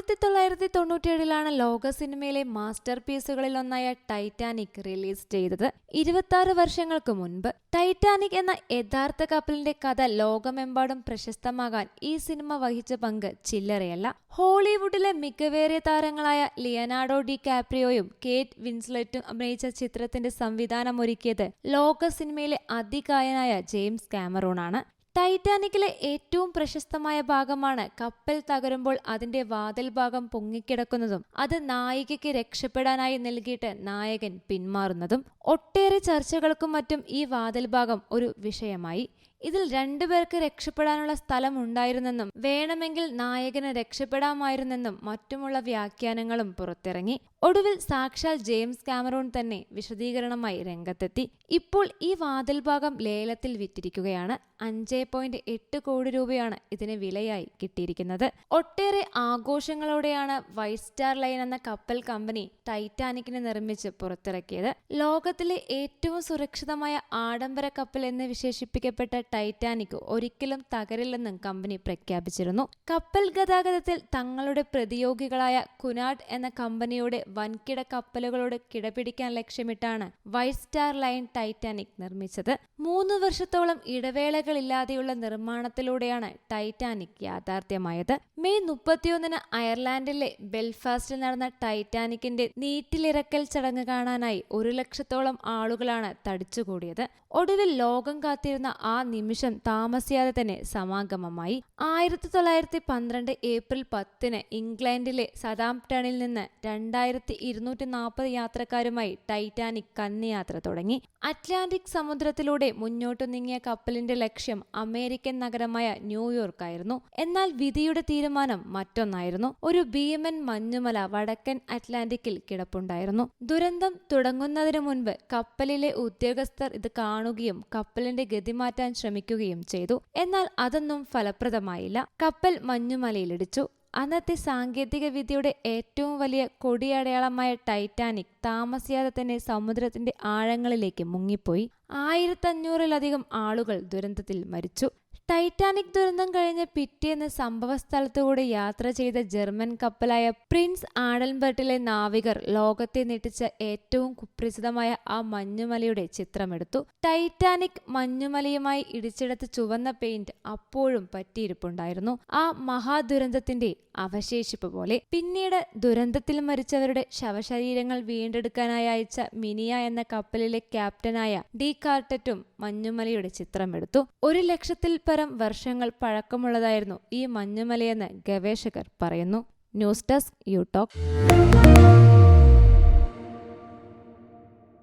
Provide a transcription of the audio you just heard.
ആയിരത്തി തൊള്ളായിരത്തി തൊണ്ണൂറ്റിയേഴിലാണ് ലോക സിനിമയിലെ മാസ്റ്റർ പീസുകളിൽ ഒന്നായ ടൈറ്റാനിക് റിലീസ് ചെയ്തത് ഇരുപത്തി വർഷങ്ങൾക്ക് മുൻപ്. ടൈറ്റാനിക് എന്ന യഥാർത്ഥ കപ്പലിന്റെ കഥ ലോകമെമ്പാടും പ്രശസ്തമാകാൻ ഈ സിനിമ വഹിച്ച പങ്ക് ചില്ലറയല്ല. ഹോളിവുഡിലെ മികവേറിയ താരങ്ങളായ ലിയനാർഡോ ഡി കാപ്രിയോയും കേറ്റ് വിൻസ്ലെറ്റും അഭിനയിച്ച ചിത്രത്തിന്റെ സംവിധാനമൊരുക്കിയത് ലോക സിനിമയിലെ അതികായനായ ജെയിംസ് കാമറൂണാണ്. ടൈറ്റാനിക്കിലെ ഏറ്റവും പ്രശസ്തമായ ഭാഗമാണ് കപ്പൽ തകരുമ്പോൾ അതിന്റെ വാതിൽ ഭാഗം പൊങ്ങിക്കിടക്കുന്നതും അത് നായികയ്ക്ക് രക്ഷപ്പെടാനായി നൽകിയിട്ട് നായകൻ പിന്മാറുന്നതും. ഒട്ടേറെ ചർച്ചകൾക്കും മറ്റും ഈ വാതിൽ ഭാഗം ഒരു വിഷയമായി. ഇതിൽ രണ്ടുപേർക്ക് രക്ഷപ്പെടാനുള്ള സ്ഥലം ഉണ്ടായിരുന്നെന്നും വേണമെങ്കിൽ നായകന് രക്ഷപ്പെടാമായിരുന്നെന്നും മറ്റുമുള്ള വ്യാഖ്യാനങ്ങളും പുറത്തിറങ്ങി. ഒടുവിൽ സാക്ഷാൽ ജെയിംസ് കാമറൂൺ തന്നെ വിശദീകരണമായി രംഗത്തെത്തി. ഇപ്പോൾ ഈ വാതിൽ ഭാഗം ലേലത്തിൽ വിറ്റിരിക്കുകയാണ്. അഞ്ച് പോയിന്റ് എട്ട് കോടി രൂപയാണ് ഇതിന് വിലയായി കിട്ടിയിരിക്കുന്നത്. ഒട്ടേറെ ആഘോഷങ്ങളോടെയാണ് വൈറ്റ് സ്റ്റാർ ലൈൻ എന്ന കപ്പൽ കമ്പനി ടൈറ്റാനിക്കിനെ നിർമ്മിച്ച് പുറത്തിറക്കിയത്. ലോകത്തിലെ ഏറ്റവും സുരക്ഷിതമായ ആഡംബര കപ്പൽ എന്ന് വിശേഷിപ്പിക്കപ്പെട്ട ടൈറ്റാനിക് ഒരിക്കലും തകരില്ലെന്നും കമ്പനി പ്രഖ്യാപിച്ചിരുന്നു. കപ്പൽ ഗതാഗതത്തിൽ തങ്ങളുടെ പ്രതിയോഗികളായ കുനാഡ് എന്ന കമ്പനിയുടെ വൻകിട കപ്പലുകളോട് കിടപിടിക്കാൻ ലക്ഷ്യമിട്ടാണ് വൈറ്റ് സ്റ്റാർ ലൈൻ ടൈറ്റാനിക് നിർമ്മിച്ചത്. മൂന്ന് വർഷത്തോളം ഇടവേളകളില്ലാതെയുള്ള നിർമ്മാണത്തിലൂടെയാണ് ടൈറ്റാനിക് യാഥാർത്ഥ്യമായത്. മെയ് മുപ്പത്തിയൊന്നിന് അയർലാൻഡിലെ ബെൽഫാസ്റ്റിൽ നടന്ന ടൈറ്റാനിക്കിന്റെ നീറ്റിലിറക്കൽ ചടങ്ങ് കാണാനായി ഒരു ലക്ഷത്തോളം ആളുകളാണ് തടിച്ചുകൂടിയത്. ഒടുവിൽ ലോകം കാത്തിരുന്ന ആ നിമിഷം താമസിയാതെ തന്നെ സമാഗമമായി. ആയിരത്തി തൊള്ളായിരത്തി പന്ത്രണ്ട് ഏപ്രിൽ പത്തിന് ഇംഗ്ലണ്ടിലെ സതാംപ്ടണിൽ നിന്ന് രണ്ടായിരത്തി ഇരുന്നൂറ്റി നാൽപ്പത് യാത്രക്കാരുമായി ടൈറ്റാനിക് കന്നിയാത്ര തുടങ്ങി. അറ്റ്ലാന്റിക് സമുദ്രത്തിലൂടെ മുന്നോട്ടു നീങ്ങിയ കപ്പലിന്റെ ലക്ഷ്യം അമേരിക്കൻ നഗരമായ ന്യൂയോർക്ക് ആയിരുന്നു എന്നാൽ വിധിയുടെ തീരുമാനം മറ്റൊന്നായിരുന്നു. ഒരു ഭീമൻ മഞ്ഞുമല വടക്കൻ അറ്റ്ലാന്റിക്കിൽ കിടപ്പുണ്ടായിരുന്നു. ദുരന്തം തുടങ്ങുന്നതിനു മുൻപ് കപ്പലിലെ ഉദ്യോഗസ്ഥർ ഇത് കാണുകയും കപ്പലിന്റെ ഗതി മാറ്റാൻ ശ്രമിക്കുകയും ചെയ്തു. എന്നാൽ അതൊന്നും ഫലപ്രദമായില്ല. കപ്പൽ മഞ്ഞുമലയിലിടിച്ചു. അന്നത്തെ സാങ്കേതിക വിദ്യയുടെ ഏറ്റവും വലിയ കൊടിയടയാളമായ ടൈറ്റാനിക് താമസിയാതെ തന്നെ സമുദ്രത്തിന്റെ ആഴങ്ങളിലേക്ക് മുങ്ങിപ്പോയി. ആയിരത്തഞ്ഞൂറിലധികം ആളുകൾ ദുരന്തത്തിൽ മരിച്ചു. ടൈറ്റാനിക് ദുരന്തം കഴിഞ്ഞ് പിറ്റേന്ന് സംഭവസ്ഥലത്തുകൂടി യാത്ര ചെയ്ത ജർമ്മൻ കപ്പലായ പ്രിൻസ് ആഡൽബർട്ടിലെ നാവികർ ലോകത്തെ ഞെട്ടിച്ച ഏറ്റവും കുപ്രസിദ്ധമായ ആ മഞ്ഞുമലയുടെ ചിത്രമെടുത്തു. ടൈറ്റാനിക് മഞ്ഞുമലയുമായി ഇടിച്ചെടുത്ത ചുവന്ന പെയിന്റ് അപ്പോഴും പറ്റിയിരിപ്പുണ്ടായിരുന്നു. ആ മഹാദുരന്തത്തിന്റെ അവശേഷിപ്പ് പോലെ. പിന്നീട് ദുരന്തത്തിൽ മരിച്ചവരുടെ ശവശരീരങ്ങൾ വീണ്ടെടുക്കാനായി അയച്ച മിനിയ എന്ന കപ്പലിലെ ക്യാപ്റ്റനായ ഡി കാർട്ടറ്റും മഞ്ഞുമലയുടെ ചിത്രമെടുത്തു ഒരു ലക്ഷത്തിൽ പരം വർഷങ്ങൾ പഴക്കമുള്ളതായിരുന്നു ഈ മഞ്ഞുമലയെന്ന് ഗവേഷകർ പറയുന്നു. News desk you talk.